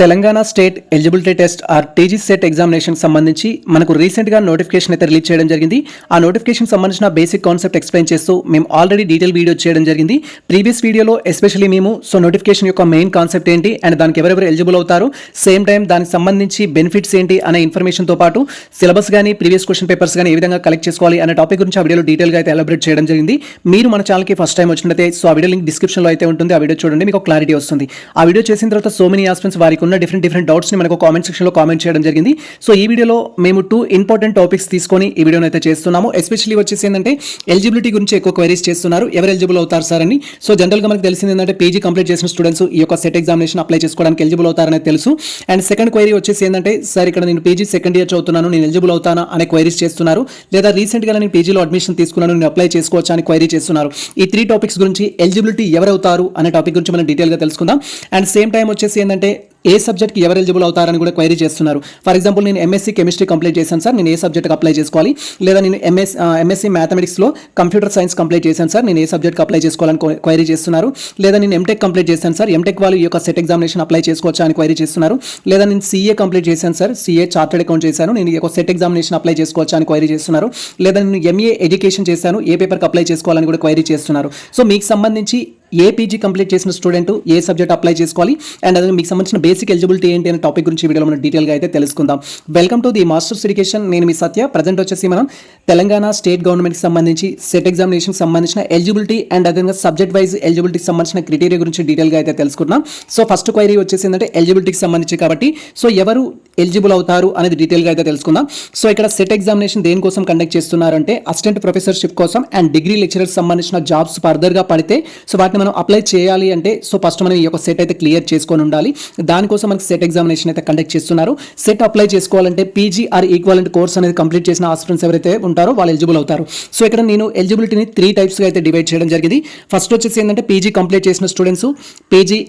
Telangana state eligibility test or TG SET examination సంబంధించి మనకు రీసెంట్గా నోటిఫికేషన్ అయితే రిలీజ్ చేయడం జరిగింది. ఆ నోటిఫికేషన్ సంబంధించిన బేసిక్ కాన్సెప్ట్ ఎక్స్ప్లెయిన్ చేస్తూ మేము ఆల్రెడీ డీటెయిల్ వీడియో చేయడం జరిగింది. ప్రీవియస్ వీడియోలో ఎస్పెషల్లీ మేము సో నోటిఫికేషన్ యొక్క మెయిన్ కాన్సెప్ట్ ఏంటి అండ్ దానికి ఎవరెవరు ఎలిజిబుల్ అవుతారు సేమ్ టైం దానికి సంబంధించి బెనిఫిట్స్ ఏంటి అనే ఇన్ఫర్మేషన్తో పాటు సిలబస్ కానీ ప్రీవియస్ క్వశ్చన్ పేపర్స్ కానీ ఏ విధంగా కలెక్ట్ చేసుకోవాలి అనే టాపిక్ గురించి ఆ వీడియోలో డీటెయిల్గా అయితే ఎలాబరేట్ చేయడం జరిగింది. మీరు మన ఛానల్కి ఫస్ట్ టైం వచ్చినట్లయితే సో ఆ వీడియో లింక్ డిస్క్రిప్షన్లో అయితే ఉంటుంది. ఆ వీడియో చూడండి మీకు క్లారిటీ వస్తుంది. ఆ వీడియో చేసిన తర్వాత సో మెనీ ఆస్పెన్స్ వారికి మనకున్న డిఫరెంట్ డిఫరెంట్ డౌట్స్ని మనకు కామెంట్ సెక్షన్లో కామెంట్ చేయడం జరిగింది. సో ఈ వీడియోలో మేము టూ ఇంపార్టెంట్ టాపిక్స్ తీసుకొని ఈ వీడియోని అయితే చేస్తున్నాము. ఎస్పెషల్లీ వచ్చేసి ఏంటంటే ఎలిజిబిలిటీ గురించి ఎక్కువ క్వైరీస్ చేస్తున్నారు. ఎవరు ఎలిజిబుల్ అవుతారు సార్ అని? సో జనరల్గా మనకు తెలిసింది ఏంటంటే పీజీ కంప్లీట్ చేసిన స్టూడెంట్స్ ఈ యొక్క సెట్ ఎగ్జామినేషన్ అప్లై చేసుకోవడానికి ఎలిజిబుల్ అవుతారని తెలుసు. అండ్ సెకండ్ క్వైరీ వచ్చేసి ఏంటంటే సార్ ఇక్కడ నేను పీజీ సెకండ్ ఇయర్ చదువుతున్నాను నేను ఎలిజిబుల్ అవుతానా? అనే క్వైరీస్ చేస్తున్నారు. లేదా రీసెంట్గా నేను పీజీలో అడ్మిషన్ తీసుకున్నాను నేను అప్లై చేసుకోవచ్చా అని క్వైరీ చేస్తున్నారు. ఈ త్రీ టాపిక్స్ గురించి ఎలిజిబిలిటీ ఎవరు అవుతారు అనే టాపిక్ గురించి మనం డీటెయిల్గా తెలుసుకుందాం. అండ్ సేమ్ టైం వచ్చేసి ఏంటంటే ఏ సబ్జెక్ట్కి ఎవరు ఎలిజిబుల్ అవుతారని కూడా క్వైరీ చేస్తున్నారు. ఫర్ ఎగ్జాంపుల్ నేను ఎంఎస్సీ కెమిస్ట్రీ కంప్లీట్ చేశాను సార్. నేను ఏ సబ్జెక్ట్కి అప్లై చేసుకోవాలి? లేదా నేను ఎంఎస్ ఎంఎస్సీ మ్యాథమెటిక్స్లో కంప్యూటర్ సైన్స్ కంప్లీట్ చేశాను సార్. నేను ఏ సబ్జెక్ట్కి అప్లై చేసుకోవాలని క్వైరీ చేస్తున్నారు. లేదా నేను ఎంటెక్ కంప్లీట్ చేశాను సార్. ఎంటెక్ వాళ్ళు ఈ యొక్క సెట్ ఎగ్జామినేషన్ అప్లై చేసుకోవచ్చా అని క్వైరీ చేస్తున్నారు. లేదా నేను సీఏ కంప్లీట్ చేశాను సార్. సీఏ చార్టెడ్ అకౌంట్ చేశాను. నేను ఈ యొక్క సెట్ ఎగ్జామినేషన్ అప్లై చేసుకోవచ్చా అని క్వైరీ చేస్తున్నారు. లేదా నేను ఎంఏ ఎడ్యుకేషన్ చేశాను. ఏ పేపర్కి అప్లై చేసుకోవాలని కూడా క్వైరీ చేస్తున్నారు. సో మీకు సంబంధించి ఏ పీజీ కంప్లీట్ చేసిన స్టూడెంట్ ఏ సబ్జెక్ట్ అప్లై చేసుకోవాలి? అండ్ అదే మీకు సంబంధించిన బేసిక్ ఎలిజిబిలిటీ ఏంటి అనే టాపిక్ గురించి వీడియోలో మనం డీటెయిల్గా అయితే తెలుసుకుందాం. Welcome to the masters education నేను మీ సత్య. ప్రజెంట్ వచ్చేసి మనం తెలంగాణ స్టేట్ గవర్నమెంట్కి సంబంధించి సెట్ ఎగ్జామినేషన్కి సంబంధించిన ఎలిజిబిలిటీ అండ్ అదేవిధంగా సబ్జెక్ట్ వైజ్ ఎలిజిబిలిటీకి సంబంధించిన క్రిటీరియా గురించి డీటెయిల్గా అయితే తెలుసుకున్నాం సో ఫస్ట్ క్వైరీ వచ్చేసి ఏంటంటే ఎలిజిబిలిటీకి సంబంధించి కాబట్టి. సో ఎవరు ఎలిజిబుల్ అవుతారు అనేది డీటెయిల్గా అయితే తెలుసుకుందాం. సో ఇక్కడ సెట్ ఎగ్జామినేషన్ దేనికోసం కండక్ట్ చేస్తున్నారంటే అసిస్టెంట్ ప్రొఫెసర్షిప్ కోసం అండ్ డిగ్రీ లెక్చరర్స్ సంబంధించిన జాబ్స్ ఫర్దర్గా పడితే సో వాటిని మనం అప్లై చేయాలి అంటే సో ఫస్ట్ మనం ఈ యొక్క సెట్ అయితే క్లియర్ చేసుకొని ఉండాలి. దానికోసం మనకి సెట్ ఎగ్జామినేషన్ అయితే కండక్ట్ చేస్తున్నారు. సెట్ అప్లై చేసుకోవాలంటే పీజీ ఆర్ ఈక్వాలెంట్ కోర్స్ అనేది కంప్లీట్ చేసిన ఆస్పిరెంట్స్ ఎవరైతే ఉంటారో వాళ్ళు ఎలిజిబుల్ అవుతారు. సో ఇక్కడ నేను ఎలిజిబిలిటీని త్రీ టైప్స్గా అయితే డివైడ్ చేయడం జరిగింది. ఫస్ట్ వచ్చేసి ఏంటంటే పీజీ కంప్లీట్ చేసిన స్టూడెంట్స్ పీజీ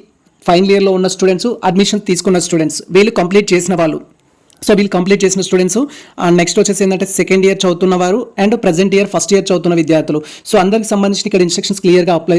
ఫైనల్ ఇయర్లో ఉన్న స్టూడెంట్స్ అడ్మిషన్ తీసుకున్న స్టూడెంట్స్ వీళ్ళు కంప్లీట్ చేసిన వాళ్ళు. సో వీళ్ళు కంప్లీట్ చేసిన స్టూడెంట్స్ నెక్స్ట్ వచ్చేసి ఏంటంటే సెకండ్ ఇయర్ చదువుతున్న వారు and present year first year చదువుతున్న విద్యార్థులు. సో అందరికి సంబంధించిన ఇక్కడ ఇన్స్ట్రక్షన్స్ క్లియర్గా అప్లై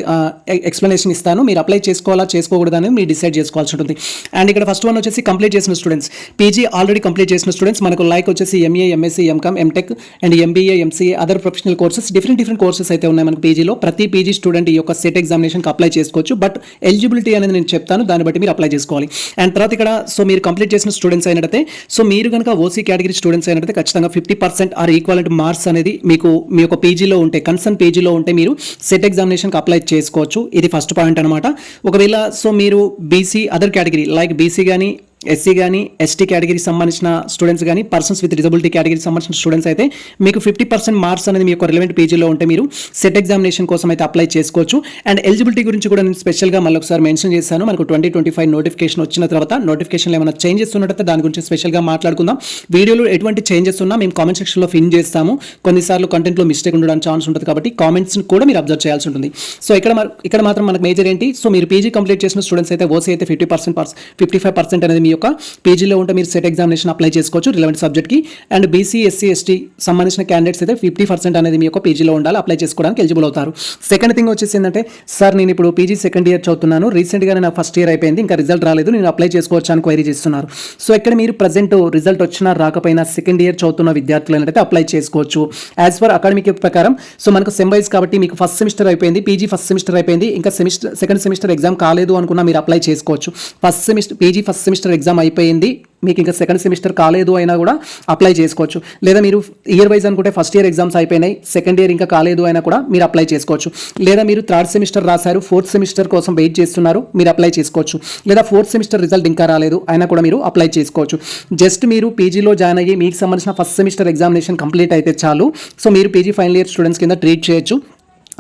ఎక్స్ప్లెనేషన్ ఇస్తాను. మీరు అప్లై చేసుకోవాలా చేసుకోకూడదు అనేది మీరు డిసైడ్ చేసుకోవాల్సి ఉంటుంది. అండ్ ఇక్కడ ఫస్ట్ వన్ వచ్చేసి కంప్లీట్ చేసిన స్టూడెంట్స్ పీజీ ఆల్రెడీ కంప్లీట్ చేసిన స్టూడెంట్స్ మనకు లైక్ వచ్చేసి MA MSc MCom MTech and MBA MCA other professional courses different different courses అయితే ఉన్నాయి మనకు పీజీలో ప్రతి పీజీ స్టూడెంట్ ఈ యొక్క సెట్ ఎగ్జామినేషన్కి అప్లై చేసుకోవచ్చు. బట్ ఎలిజిబిలిటీ అనేది నేను చెప్తాను. దాన్ని బట్టి మీరు అప్లై చేసుకోవాలి. అండ్ తర్వాత ఇక్కడ సో మీరు కంప్లీట్ చేసిన స్టూడెంట్స్ అయినట్టయితే సో మీరు కనుక ఓసీ కేటగిరీ స్టూడెంట్స్ అయినట్లయితే ఖచ్చితంగా fifty percent or equality marks అనేది మీకు మీ యొక్క పీజీలో ఉంటే కన్సర్న్ పేజీలో ఉంటే మీరు సెట్ ఎగ్జామినేషన్కి అప్లై చేసుకోవచ్చు. ఇది ఫస్ట్ పాయింట్ అనమాట ఒకవేళ సో మీరు BC other category like BC కానీ ఎస్సీ కానీ ఎస్టీ కేటగిరీకి సంబంధించిన స్టూడెంట్స్ కానీ పర్సన్స్ విత్ డిజబిలిటీ కేటగిరీకి సంబంధించిన స్టూడెంట్స్ అయితే మీకు ఫిఫ్టీ పర్సెంట్ మార్క్స్ అనేది మీ యొక్క రిలవెంట్ పేజీలో ఉంటే మీరు సెట్ ఎగ్జామినేషన్ కోసం అయితే అప్లై చేసుకోవచ్చు. అండ్ ఎలిజిబిలిటీ గురించి కూడా నేను స్పెషల్గా మళ్ళీ ఒకసారి మెన్షన్ చేశాను. మనకు ట్వంటీ ట్వంటీ ఫైవ్ నోటిఫికేషన్ వచ్చిన తర్వాత నోటిఫికేషన్లో ఏమైనా చేంజెస్ ఉన్నట్టయితే దాని గురించి స్పెషల్గా మాట్లాడుకుందాం. వీడియోలో ఎటువంటి చేంజెస్ ఉన్నా మేము కామెంట్ సెక్షన్లో ఫిన్ చేస్తాము. కొన్నిసార్లు కంటెంట్లో మిస్టేక్ ఉండడానికి ఛాన్స్ ఉంటుంది కాబట్టి కామెంట్స్ని కూడా మీరు అబ్జర్వ్ చేయాల్సి ఉంటుంది. సో ఇక్కడ ఇక్కడ మాత్రం మనకు మేజర్ ఏంటి? సో మీరు పీజీ కంప్లీట్ చేసిన స్టూడెంట్స్ అయితే ఓసీ అయితే fifty percent fifty five percent అనేది మీ యొక్క పేజీలో ఉంటే మీరు సెట్ ఎగ్జామినేషన్ అప్లై చేసుకోవచ్చు రిలవెంట్ సబ్జెక్ట్కి అండ్ బీసీ ఎస్సీ ఎస్టీ సంబంధించిన క్యాండిడేట్స్ అయితే ఫిఫ్టీ పర్సెంట్ అనేది మీ యొక్క పేజీలో ఉండాలి అప్లై చేసుకోవడానికి ఎలిజిబుల్ అవుతారు. సెకండ్ థింగ్ వచ్చేసి ఏంటంటే సార్ నేను ఇప్పుడు పీజీ సెకండ్ ఇయర్ చదువుతున్నాను. రీసెంట్గా నా ఫస్ట్ ఇయర్ అయిపోయింది ఇంకా రిజల్ట్ రాలేదు నేను అప్లై చేసుకోవచ్చు అని క్వైరీ చేస్తున్నారు. సో ఇక్కడ మీరు ప్రజెంట్ రిజల్ట్ వచ్చినా రాకపోయినా సెకండ్ ఇయర్ చదువుతున్న విద్యార్థులు ఏంటంటే అప్లై చేసుకోవచ్చు. యాజ్ పర్ అకాడమిక్ ప్రకారం సో మనకు సెమ్ వైజ్ కాబట్టి మీకు ఫస్ట్ సెమిస్టర్ అయిపోయింది పీజీ ఫస్ట్ సెమిస్టర్ అయిపోయింది ఇంకా సెమిస్టర్ సెకండ్ సెమిస్టర్ ఎగ్జామ్ కాలేదు అనుకున్నా మీరు అప్లై చేసుకోవచ్చు. First semester PG first semester exam అయిపోయింది మీకు ఇంకా సెకండ్ సెమిస్టర్ కాలేదు అయినా కూడా అప్లై చేసుకోవచ్చు. లేదా మీరు ఇయర్ వైజ్ అనుకుంటే ఫస్ట్ ఇయర్ ఎగ్జామ్స్ అయిపోయినాయి సెకండ్ ఇయర్ ఇంకా కాలేదు అయినా కూడా మీరు అప్లై చేసుకోవచ్చు. లేదా మీరు థర్డ్ సెమిస్టర్ రాశారు ఫోర్త్ సెమిస్టర్ కోసం వెయిట్ చేస్తున్నారు మీరు అప్లై చేసుకోవచ్చు. లేదా ఫోర్త్ సెమిస్టర్ రిజల్ట్ ఇంకా రాలేదు అయినా కూడా మీరు అప్లై చేసుకోవచ్చు. జస్ట్ మీరు పీజీలో జాయిన్ అయ్యి మీకు సంబంధించిన ఫస్ట్ సెమిస్టర్ ఎగ్జామినేషన్ కంప్లీట్ అయితే చాలు. సో మీరు పీజీ ఫైనల్ ఇయర్ స్టూడెంట్స్ కింద ట్రీట్ చేయొచ్చు.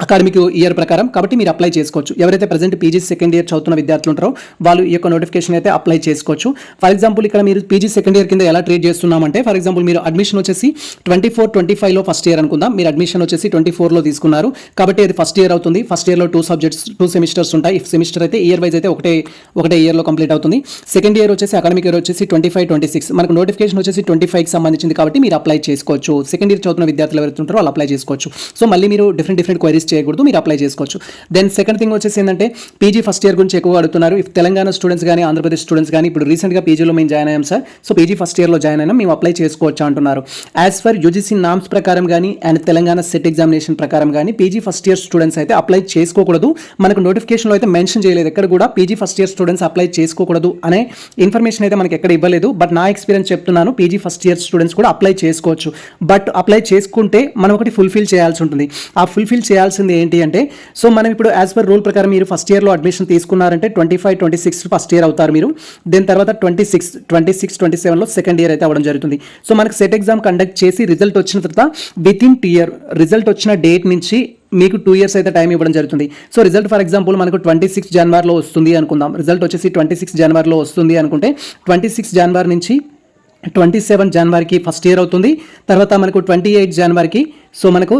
అకాడమిక్ ఇయర్ ప్రకారం కాబట్టి మీరు అప్లై చేసుకోవచ్చు. ఎవరైతే ప్రజెంట్ పీజీ సెకండ్ ఇయర్ చదువుతున్న విద్యార్థులు ఉంటారో వాళ్ళు ఈ యొక్క నోటిఫికేషన్ అయితే అప్లై చేసుకోవచ్చు. ఫర్ ఎగ్జాంపుల్ ఇక్కడ మీరు పీజీ సెకండ్ ఇయర్ కింద ఎలా ట్రీట్ చేస్తున్నామంటే ఫర్ ఎగ్జాంపుల్ మీరు అడ్మిషన్ వచ్చేసి ట్వంటీ ఫోర్ ట్వంటీ ఫైవ్లో ఫస్ట్ ఇయర్ అనుకుందాం. మీరు అడ్మిషన్ వచ్చేసి ట్వంటీ ఫోర్లో తీసుకున్నారు. కాబట్టి అది ఫస్ట్ ఇయర్ అవుతుంది. ఫస్ట్ ఇయర్లో టూ సబ్జెక్ట్స్ టూ సెమిస్టర్స్ ఉంటాయి. ఇఫ్ సెమిస్టర్ అయితే ఇయర్ వైజ్ అయితే ఒకటే ఒకటే ఇయర్లో కంప్లీట్ అవుతుంది. సెకండ్ ఇయర్ వచ్చేసి అకాడమిక్ ఇయర్ వచ్చేసి ట్వంటీ ఫైవ్ ట్వంటీ సిక్స్ మనకు నోటిఫికేషన్ వచ్చేసి ట్వంటీ ఫైవ్కి సంబంధించింది కాబట్టి మీరు అప్లై చేసుకోవచ్చు. సెకండ్ ఇయర్ చదువుతున్న విద్యార్థులు ఎవరైతే ఉంటారో వాళ్ళు అప్లై చేసుకోవచ్చు. సో మళ్ళీ మీరు డిఫరెంట్ డిఫరెంట్ క్వైరీస్ మిస్ చేయకూడదు మీరు అప్లై చేసుకోవచ్చు. దెన్ సెకండ్ థింగ్ వచ్చేసి ఏంటంటే పీజీ ఫస్ట్ ఇయర్ గురించి ఎక్కువ అడుగుతున్నారు. ఇఫ్ తెలంగాణ స్టూడెంట్స్ కానీ ఆంధ్రప్రదేశ్ స్టూడెంట్స్ కానీ ఇప్పుడు రీసెంట్గా పీజీలో మేము జాయిన్ అయ్యాం సార్ సో పీజీ ఫస్ట్ ఇయర్లో జాయిన్ అయినా మేము అప్లై చేసుకోవచ్చు అంటున్నారు. యాజ్ ఫర్ యూజీసీ నామ్స్ ప్రకారం కానీ అండ్ తెలంగాణ సెట్ ఎగ్జామినేషన్ ప్రకారం కానీ పీజీ ఫస్ట్ ఇయర్ స్టూడెంట్స్ అయితే అప్లై చేసుకోకూడదు. మనకు నోటిఫికేషన్లో అయితే మెన్షన్ చేయలేదు. ఎక్కడ కూడా PG first year students apply చేసుకోకూడదు అనే ఇన్ఫర్మేషన్ అయితే మనకి ఎక్కడ ఇవ్వలేదు. బట్ నా ఎక్స్పీరియన్స్ చెప్తున్నాను పీజీ ఫస్ట్ ఇయర్ స్టూడెంట్స్ కూడా అప్లై చేసుకోవచ్చు. బట్ అప్లై చేసుకుంటే మనం ఒకటి ఫుల్ఫిల్ చేయాల్సి ఉంటుంది. ఆ ఫుల్ఫిల్ చేయాల్సింది ఏంటి అంటే సో మనం ఇప్పుడు యాజ్ పర్ రూల్ ప్రకారం మీరు ఫస్ట్ ఇయర్లో అడ్మిషన్ తీసుకున్నారంటే twenty five twenty six first year అవుతారు మీరు. దీని తర్వాత twenty six twenty six twenty సెవెన్లో సెకండ్ ఇయర్ అయితే అవ్వడం జరుగుతుంది. సో మనకు సెట్ ఎగ్జామ్ కండక్ట్ చేసి రిజల్ట్ వచ్చిన తర్వాత విత్ ఇన్ ఇయర్ రిజల్ట్ వచ్చిన డేట్ నుంచి మీకు టూ ఇయర్స్ అయితే టైం ఇవ్వడం జరుగుతుంది. సో రిజల్ట్ ఫర్ ఎగ్జాంపుల్ మనకు ట్వంటీ సిక్స్ జనవరిలో వస్తుంది అనుకుందాం. రిజల్ట్ వచ్చేసి ట్వంటీ సిక్స్ జనవరిలో వస్తుంది అనుకుంటే ట్వంటీ సిక్స్ జనవరి నుంచి ట్వంటీ సెవెన్ జనవరికి ఫస్ట్ ఇయర్ అవుతుంది. తర్వాత మనకు ట్వంటీ ఎయిట్ జనవరికి సో మనకు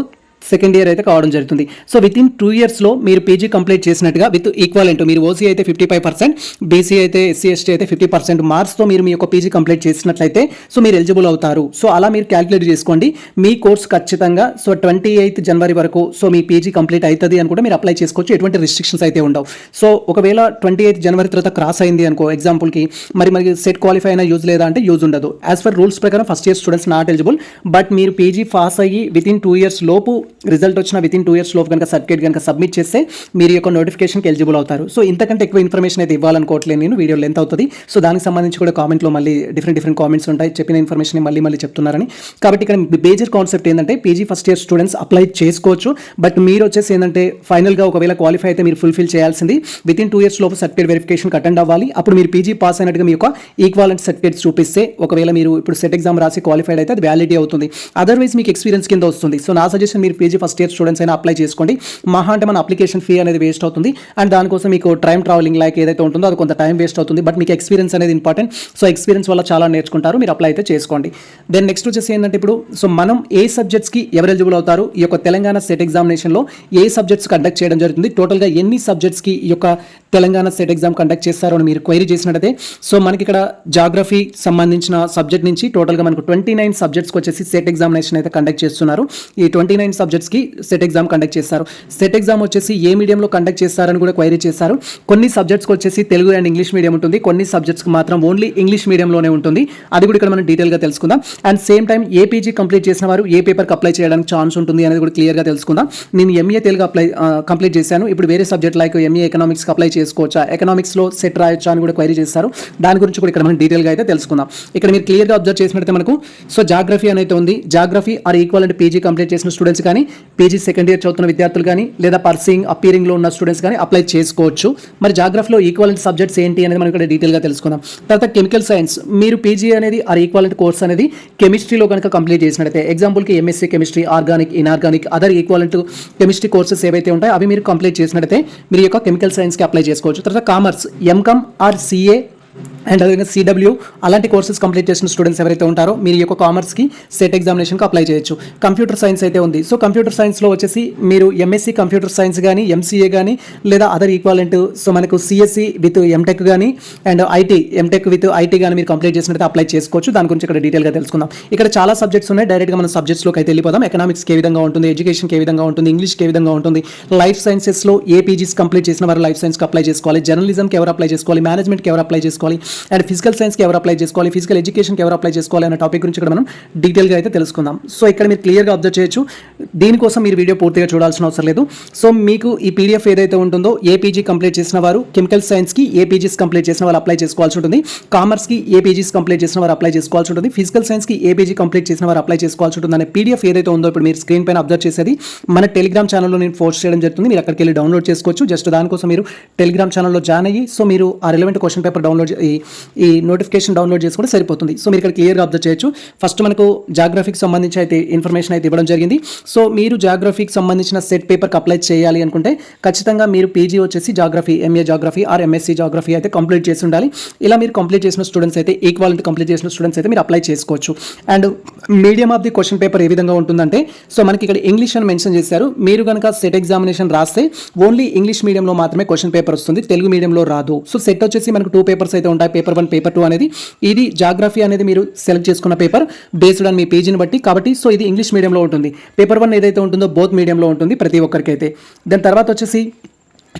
సెకండ్ ఇయర్ అయితే కావడం జరుగుతుంది. సో విత్ ఇన్ టూ ఇయర్స్లో మీరు పీజీ కంప్లీట్ చేసినట్టుగా విత్ ఈక్వలెంట్ మీరు ఓసీ అయితే ఫిఫ్టీ ఫైవ్ పర్సెంట్ బీసీ అయితే ఎస్సీ ఎస్టీ అయితే ఫిఫ్టీ పర్సెంట్ మార్క్స్తో మీరు మీ యొక్క పీజీ కంప్లీట్ చేసినట్లయితే సో మీరు ఎలిజిబుల్ అవుతారు. సో అలా మీరు క్యాలిక్యులేట్ చేసుకోండి. మీ కోర్స్ ఖచ్చితంగా సో ట్వంటీ ఎయిత్ జనవరి వరకు సో మీ పీజీ కంప్లీట్ అవుతుంది అని కూడా మీరు అప్లై చేసుకోవచ్చు. ఎటువంటి రిస్ట్రిక్షన్స్ అయితే ఉండవు. సో ఒకవేళ ట్వంటీ ఎయిత్ జనవరి తర్వాత క్రాస్ అయింది అనుకో ఎగ్జాంపుల్కి మరి మరి సెట్ క్వాలిఫై అయినా యూజ్ లేదా అంటే యూజ్ ఉండదు. యాజ్ ఫర్ రూల్స్ ప్రకారం first year students not eligible but మీరు పీజీ పాస్ అయ్యి విత్ ఇన్ టూ ఇయర్స్ లోపు రిజల్ట్ వచ్చిన విత్ ఇన్ టూ ఇయర్స్ లోపు కనుక సర్టిఫికేట్ కనుక సబ్మిట్ చేస్తే మీరు యొక్క నోటిఫికేషన్కి ఎలిజిబుల్ అవుతారు. సో ఇంతకంటే ఎక్కువ ఇన్ఫర్మేషన్ అయితే ఇవ్వాలనుకోవట్లేదు నేను వీడియో లెంత్ అవుతుంది. సో దానికి సంబంధించి కూడా కామెంట్లో మళ్ళీ డిఫరెంట్ డిఫరెంట్ కామెంట్స్ ఉంటాయి. చెప్పిన ఇన్ఫర్మేషన్ మళ్ళీ మళ్ళీ చెప్తున్నారని. కాబట్టి ఇక్కడ బేజర్ కాన్సెప్ట్ ఏంటంటే PG first year students apply చేసుకోవచ్చు. బట్ మీరు వచ్చేసి ఏంటంటే ఫైనల్గా ఒకవేళ క్వాలిఫై అయితే మీరు ఫుల్ఫిల్ చేయాల్సింది విత్ ఇన్ టూ ఇయర్స్ లోపు సర్టిఫికేట్ వెరిఫికేషన్ అటెండ్ అవ్వాలి. అప్పుడు మీరు పీజీ పాస్ అయినట్టుగా మీ యొక్క ఈక్వాలెంట్ సర్టిఫికేట్స్ చూపిస్తే ఒకవేళ మీరు ఇప్పుడు సెట్ ఎగ్జామ్ రాసి క్వాలిఫైడ్ అయితే అది వ్యాలిటీ అవుతుంది. అదర్వైజ్ మీకు ఎక్స్పీరియన్స్ కింద వస్తుంది. సో నా సజెషన్ మీరు పీజీ ఫస్ట్ ఇయర్ స్టూడెంట్స్ అయినా అప్లై చేసుకోండి. మహా అంటే మన అప్లికేషన్ ఫీ అనేది వేస్ట్ అవుతుంది. అండ్ దానికోసం మీకు టైం ట్రావెలింగ్ లైక్ ఏదైతే ఉంటుందో అది కొంత టైం వేస్ట్ అవుతుంది. బట్ మీకు ఎక్స్పీరియన్స్ అనేది ఇంపార్టెంట్. సో ఎక్స్పీరియన్స్ వల్ల చాలా నేర్చుకుంటారు. మీరు అప్లై అయితే చేసుకోండి. దెన్ నెక్స్ట్ వచ్చేసి ఏంటంటే ఇప్పుడు సో మనం ఏ సబ్జెక్ట్స్కి ఎవరు ఎలిజిబుల్ అవుతారు? ఈ యొక్క తెలంగాణ సెట్ ఎగ్జామినేషన్లో ఏ సబ్జెక్ట్స్ కండక్ట్ చేయడం జరుగుతుంది? టోటల్గా ఎన్ని సబ్జెక్ట్స్కి ఈ యొక్క తెలంగాణ సెట్ ఎగ్జామ్ కండక్ట్ చేస్తారు అని మీరు క్వైరీ చేసినట్టయితే సో మనకి ఇక్కడ జాగ్రఫీ సంబంధించిన సబ్జెక్ట్ నుంచి టోటల్గా మనకు ట్వంటీ నైన్ సబ్జెక్ట్స్కి వచ్చేసి సెట్ ఎగ్జామినేషన్ అయితే కండక్ట్ చేస్తున్నారు. ఈ ట్వంటీ నైన్ సబ్జెక్ట్స్కి సెట్ ఎగ్జామ్ కండక్ట్ చేస్తారు. సెట్ ఎగ్జామ్ వచ్చేసి ఏ మీడియంలో కండక్ట్ చేస్తారని కూడా క్వైరీ చేశారు. కొన్ని సబ్జెక్ట్స్కి వచ్చేసి తెలుగు అండ్ ఇంగ్లీష్ మీడియం ఉంటుంది. కొన్ని సబ్జెక్ట్స్కి మాత్రం ఓన్లీ ఇంగ్లీష్ మీడియంలోనే ఉంటుంది. అది కూడా ఇక్కడ మనం డీటెయిల్గా తెలుసుకుందాం. And same time APG complete చేసిన వారు ఏ పేపర్కి అప్లై చేయడానికి ఛాన్స్ ఉంటుంది అనేది కూడా క్లియర్గా తెలుసుకుందాం. నేను ఎంఏ తెలుగు అప్లై కంప్లీట్ చేశాను. ఇప్పుడు వేరే సబ్జెక్ట్ లైక్ ఎంఏ ఎకనామిక్స్కి అప్లై చేసుకోవచ్చా? ఎకనామిక్స్లో సెట్ రాయొచ్చా అని కూడా క్వైరీ చేస్తారు దాని గురించి కూడా ఇక్కడ మనం డీటెయిల్గా అయితే తెలుసుకుందాం. ఇక్కడ మీరు క్లియర్గా అబ్జర్వ్ చేసినట్టే మనకు సో జాగ్రఫీ అనేది ఉంది. Geography or equal and PG complete చేసిన స్టూడెంట్స్ కానీ పీజీ సెకండ్ ఇయర్ చదువుతున్న విద్యార్థులు కానీ లేదా పర్సింగ్ అపీరింగ్లో ఉన్న స్టూడెంట్స్ కానీ అప్లై చేసుకోవచ్చు. మరి జాగ్రఫీలో ఈక్వాలెంట్ సబ్జెక్ట్స్ ఏంటి అనేది మనం ఇక్కడ డీటెయిల్గా తెలుసుకుందాం. తర్వాత కెమికల్ సైన్స్ మీరు పీజీ అనేది ఆర్ ఈక్వాలెంట్ కోర్స్ అనేది కెమిస్ట్రీలో కనుక కంప్లీట్ చేసినట్టయితే ఎగ్జాంపుల్కి MSc chemistry organic inorganic other equivalent chemistry courses ఏవైతే ఉంటాయో అవి మీరు కంప్లీట్ చేసినట్టయితే మీరు యొక్క కెమికల్ సైన్స్కి అప్లై చేసుకోవచ్చు. తర్వాత commerce MCom or CA and అదేవిధంగా సిడబ్ల్యూ అలాంటి కోర్సెస్ కంప్లీట్ చేసిన స్టూడెంట్స్ ఎవరైతే ఉంటారో మీరు ఈ యొక్క కామర్స్కి సెట్ ఎగ్జామినేషన్కి అప్లై చేయొచ్చు. కంప్యూటర్ సైన్స్ అయితే ఉంది. సో కంప్యూటర్ సైన్స్లో వచ్చేసి మీరు ఎంఎస్సీ కంప్యూటర్ సైన్స్ కానీ ఎంసీఏ కానీ లేదా అదర్ ఈక్వాలెంట్ సో మనకు సిఎస్సి విత్ ఎంటెక్ కానీ and IT MTech with IT కానీ మీరు కంప్లీట్ చేసినట్టు అప్లై చేసుకోవచ్చు. దాని గురించి ఇక్కడ డీటెయిల్గా తెలుసుకుందాం. ఇక్కడ చాలా సబ్జెక్ట్స్ ఉన్నాయి. డైరెక్ట్గా మనం సబ్జెక్ట్స్లోకి అయితే వెళ్ళిపోదాం. ఎకనామిక్స్కి ఏ విధంగా ఉంటుంది? ఎడ్యుకేషన్కి ఏ విధంగా ఉంటుంది? ఇంగ్లీష్కి ఏ విధంగా ఉంటుంది? లైఫ్ సైన్సెస్లో ఏ పీజీస్ కంప్లీట్ చేసిన వారు లైఫ్ సైన్స్కి అప్లై చేసుకోవాలి. జర్నలిజంకి ఎవరు అప్లై చేసుకోవాలి? మేనేజ్మెంట్కి ఎవరు అప్లై చేసుకోవాలి? అండ్ ఫిజికల్ సైన్స్కి ఎవరు అప్లై చేసుకోవాలి? ఫిజికల్ ఎడ్యుకేషన్కి ఎవరు అప్లై చేసుకోవాలి అనే టాపిక్ గురించి కూడా మనం డీటెయిల్గా అయితే తెలుసుకుందాం. సో ఇక్కడ మీరు క్లియర్గా అబ్జర్వ్ చేయొచ్చు. దీనికోసం మీరు వీడియో పూర్తిగా చూడాల్సిన అవసరం లేదు. సో మీకు ఈ పీడిఎఫ్ ఏదైతే ఉంటుందో ఏపీజీ కంప్లీట్ చేసిన వారు కెమికల్ సైన్స్కి ఏపీజీస్ కంప్లీట్ చేసిన వాళ్ళు అప్లై చేసుకోవాల్సి ఉంటుంది. కామర్స్కి ఏపీజీస్ కంప్లీట్ చేసిన వారు అప్లై చేసుకోవాల్సి ఉంటుంది. ఫిజికల్ సైన్స్కి ఏపీజీ కంప్లీట్ చేసిన వారు అప్లై చేసుకోవాల్సి ఉంటుంది అనే పీడిఎఫ్ ఏదైతే ఉందో ఇప్పుడు మీరు స్క్రీన్ పైన అబ్జర్వ్ చేసేది మన టెలిగ్రామ్ ఛానల్లో నేను పోస్ట్ చేయడం జరుగుతుంది. మీరు అక్కడికి వెళ్ళి డౌన్లోడ్ చేసుకోవచ్చు. జస్ట్ దానికోసం మీరు టెలిగ్రామ్ ఛానల్లో జాయిన్ అయ్యి సో మీరు ఆ రిలవెంట్ క్వశ్చన్ పేపర్ డౌన్లోడ్ ఈ ఈ నోటిఫికేషన్ డౌన్లోడ్ చేసుకుంటే సరిపోతుంది. సో మీరు ఇక్కడ క్లియర్గా అబ్జర్వ్ చేయొచ్చు. ఫస్ట్ మనకు జాగ్రఫీకి సంబంధించి అయితే ఇన్ఫర్మేషన్ అయితే ఇవ్వడం జరిగింది. సో మీరు జాగ్రఫీకి సంబంధించిన సెట్ పేపర్కి అప్లై చేయాలి అనుకుంటే ఖచ్చితంగా మీరు పీజీ వచ్చేసి geography MA geography or MSc geography అయితే కంప్లీట్ చేసి ఉండాలి. ఇలా మీరు కంప్లీట్ చేసిన స్టూడెంట్స్ అయితే ఈక్వాలిటీ కంప్లీట్ చేసిన స్టూడెంట్స్ అయితే మీరు అప్లై చేసుకోవచ్చు. And medium of the question paper ఏ విధంగా ఉంటుందంటే సో మనకి ఇక్కడ ఇంగ్లీష్ అని మెన్షన్ చేశారు. మీరు కనుక సెట్ ఎగ్జామినేషన్ రాస్తే ఓన్లీ ఇంగ్లీష్ మీడియంలో మాత్రమే క్వశ్చన్ పేపర్ వస్తుంది. తెలుగు మీడియంలో రాదు. సో సెట్ వచ్చేసి మనకు టూ పేపర్స్ అయితే ఉంటాయి ఉంటాయి. పేపర్ వన్ పేపర్ టూ అనేది. ఇది జాగ్రఫీ అనేది మీరు సెలెక్ట్ చేసుకున్న పేపర్ బేస్డ్ ఆన్ మీ పేజీని బట్టి. కాబట్టి సో ఇది ఇంగ్లీష్ మీడియంలో ఉంటుంది. పేపర్ వన్ ఏదైతే ఉంటుందో బోత్ మీడియంలో ఉంటుంది ప్రతి ఒక్కరికైతే. దాని తర్వాత వచ్చేసి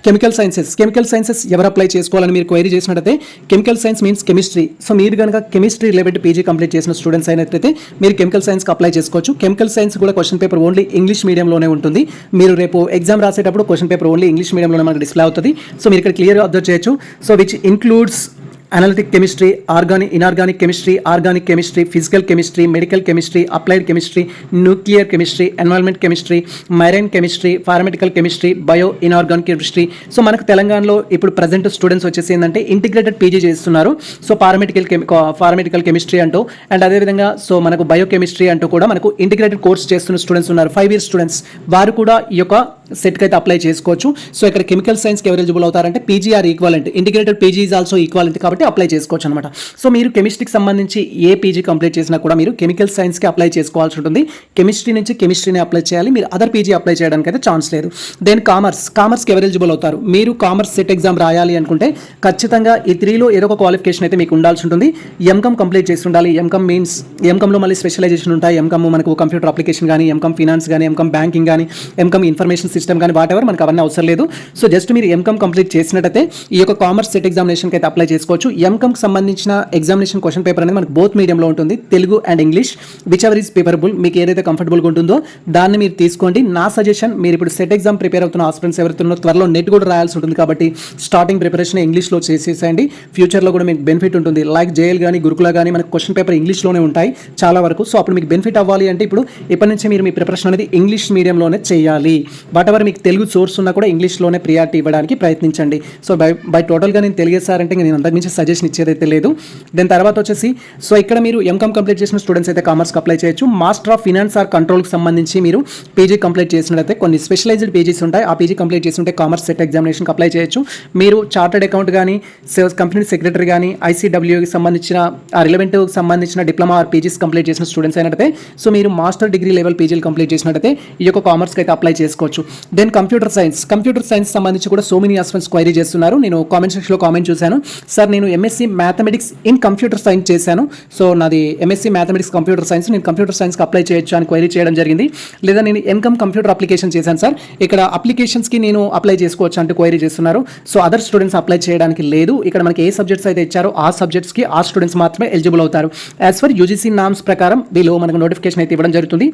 కెమికల్ సైన్సెస్. కెమికల్ సైన్సెస్ ఎవరు అప్లై చేసుకోవాలని మీరు క్వైరీ చేసినట్టయితే chemical science means chemistry. So మీరు కనుక కెమిస్ట్రీ రిలేటెడ్ పీజీ కంప్లీట్ చేసిన స్టూడెంట్స్ అయినట్లయితే మీరు కెమికల్ సైన్స్కి అప్లై చేసుకోవచ్చు. కెమికల్ సైన్స్ కూడా క్వశ్చన్ పేపర్ ఓన్లీ ఇంగ్లీష్ మీడియంలోనే ఉంటుంది. మీరు రేపు ఎగ్జామ్ రాసేటప్పుడు క్వశ్చన్ పేపర్ ఓన్లీ ఇంగ్లీష్ మీడియంలోనే మనకు డిస్ప్లే అవుతుంది. సో మీరు ఇక్కడ క్లియర్గా అబ్జర్వ్ చేయొచ్చు. So which includes analytic chemistry organic inorganic chemistry organic chemistry physical chemistry medical chemistry applied chemistry nuclear chemistry environment chemistry marine chemistry pharmaceutical chemistry bio inorganic chemistry so మనకు తెలంగాణలో ఇప్పుడు present students వచ్చేసి ఏంటంటే integrated PG చేస్తున్నారు. So pharmaceutical కెమి pharmaceutical chemistry అంటూ and అదేవిధంగా so మనకు bio chemistry అంటూ కూడా మనకు ఇంటిగ్రేటెడ్ కోర్స్ చేస్తున్న స్టూడెంట్స్ ఉన్నారు. ఫైవ్ ఇయర్స్ స్టూడెంట్స్ వారు కూడా ఈ యొక్క సెట్కి అయితే అప్లై చేసుకోవచ్చు. సో ఇక్కడ కెమికల్ సైన్స్కి ఎవరు eligible అవుతారంటే PG or equivalent. Integrated PG is also equivalent కాబట్టి అప్లై చేసుకోవచ్చు అనమాట సో మీరు కెమిస్ట్రీకి సంబంధించి ఏ పీజీ కంప్లీట్ చేసినా కూడా మీరు కెమికల్ సైన్స్కి అప్లై చేసుకోవాల్సి ఉంటుంది. కెమిస్ట్రీ నుంచి కెమిస్ట్రీని అప్లై చేయాలి. మీరు అదర్ పీజీ అప్లై చేయడానికి అయితే ఛాన్స్ లేదు. Then commerce. కామర్స్కి ఎవరు ఎలిజిబుల్ అవుతారు. మీరు కామర్స్ సెట్ ఎగ్జామ్ రాయాలి అనుకుంటే ఖచ్చితంగా ఈ త్రీలో ఏదో ఒక క్వాలిఫికేషన్ అయితే మీకు ఉండాల్సి ఉంటుంది. ఎంకమ్ కంప్లీట్ చేసి ఉండాలి. ఎంకమ్ మీన్స్ ఎంకమ్లో మళ్ళీ స్పెషలైజేషన్ ఉంటాయి. ఎంకమ్ మనకు కంప్యూటర్ అప్లికేషన్ కానీ ఎంకమ్ ఫినాన్స్ కానీ ఎంకమ్ బ్యాంకింగ్ కానీ ఎంకమ్ ఇన్ఫర్మేషన్ సిస్టమ్ కానీ వాట్ ఎవర్ మనకు అవన్నీ అవసరం లేదు. సో జస్ట్ మీరు ఎంకమ్ కంప్లీట్ చేసినట్టయితే ఈ యొక్క కామర్స్ సెట్ ఎగ్జామినేషన్కి అయితే అప్లై చేసుకోవచ్చు. ఎంకమ్కి సంబంధించిన ఎగ్జామినేషన్ క్వశ్చన్ పేపర్ అనేది మనకు బోత్ మీడియంలో ఉంటుంది. Telugu and English whichever is preferable మీకు ఏదైతే కంఫర్టబుల్గా ఉంటుందో దాన్ని మీరు తీసుకోండి. నా సజెషన్ మీరు ఇప్పుడు సెట్ ఎగ్జామ్ ప్రిపేర్ అవుతున్న ఆస్పిరెంట్స్ ఎవరుతున్నారో త్వరలో నెట్ కూడా రాయాల్సి ఉంటుంది కాబట్టి స్టార్టింగ్ ప్రిపరేషన్ ఇంగ్లీష్లో చేసేసేయండి. ఫ్యూచర్లో కూడా మీకు బెనిఫిట్ ఉంటుంది. లైక్ జేఎల్ కానీ గురుకుల కానీ మనకు క్వశ్చన్ పేపర్ ఇంగ్లీష్లోనే ఉంటాయి చాలా వరకు. సో అప్పుడు మీకు బెనిఫిట్ అవ్వాలి అంటే ఇప్పుడు ఇప్పటి నుంచి మీరు మీ ప్రిపరేషన్ అనేది ఇంగ్లీష్ మీడియంలోనే చేయాలి. బట్ వాట్ ఎవర్ మీకు తెలుగు సోర్స్ ఉన్నా కూడా ఇంగ్లీష్లోనే ప్రియారిటీ ఇవ్వడానికి ప్రయత్నించండి. సో బై బై టోటల్గా నేను తెలియజేశారంటే నేను అంతకుమించి సజెషన్ ఇచ్చేదైతే లేదు. దాని తర్వాత వచ్చేసి సో ఇక్కడ మీరు ఎంకామ్ కంప్లీట్ చేసిన స్టూడెంట్స్ అయితే కామర్స్కి అప్లై చేయొచ్చు. మాస్టర్ ఆఫ్ ఫినాన్స్ ఆర్ కంట్రోల్కి సంబంధించి మీరు పీజీ కంప్లీట్ చేసినట్లయితే కొన్ని స్పెషలైజ్డ్ పీజీస్ ఉంటాయి. ఆ పీజీ కంప్లీట్ చేస్తుంటే కామర్స్ సెట్ ఎగ్జామినేషన్కి అప్లై చేయొచ్చు. మీరు చార్టెడ్ అకౌంట్ కానీ సేల్స్ కంపెనీ సెక్రటరీ కానీ ఐసీడబ్ల్యూకి సంబంధించిన ఆ రిలవెంట్కి సంబంధించిన డిప్లొమా ఆర్ పీజీస్ కంప్లీట్ చేసిన స్టూడెంట్స్ అయినట్టయితే సో మీరు మాస్టర్ డిగ్రీ లెవెల్ పీజీలు కంప్లీట్ చేసినట్టయితే ఈ యొక్క కామర్స్కి అయితే అప్లై చేసుకోవచ్చు. Then computer science computer science సంబంధించి కూడా సో మెనీ ఆస్పెంట్స్ క్వైరీ చేస్తున్నారు. నేను కామెంట్ సెక్షన్లో కామెంట్ చూశాను. సార్ నేను MSc mathematics in computer science చేశాను. సో నాది ఎంఎస్సీ మ్యాథమెటిక్స్ కంప్యూటర్ సైన్స్ నేను కంప్యూటర్ సైన్స్కి అప్లై చేయొచ్చు అని క్వైరీ చేయడం జరిగింది. లేదా నేను ఎన్కమ్ కంప్యూటర్ అప్లికేషన్ చేశాను సార్ ఇక్కడ అప్లికేషన్స్కి నేను అప్లై చేసుకోవచ్చు అంటే క్వైరీ చేస్తున్నారు. సో అదర్ స్టూడెంట్స్ అప్లై చేయడానికి లేదు. ఇక్కడ మనకి ఏ సబ్జెక్ట్స్ అయితే ఇచ్చారో ఆ సబ్జెక్ట్స్కి ఆ స్టూడెంట్స్ మాత్రమే ఎలిజిబుల్ అవుతారు. యాజ్ ఫర్ యూజీసీ నామ్స్ ప్రకారం వీళ్ళు మనకు నోటిఫికేషన్ అయితే ఇవ్వడం జరుగుతుంది.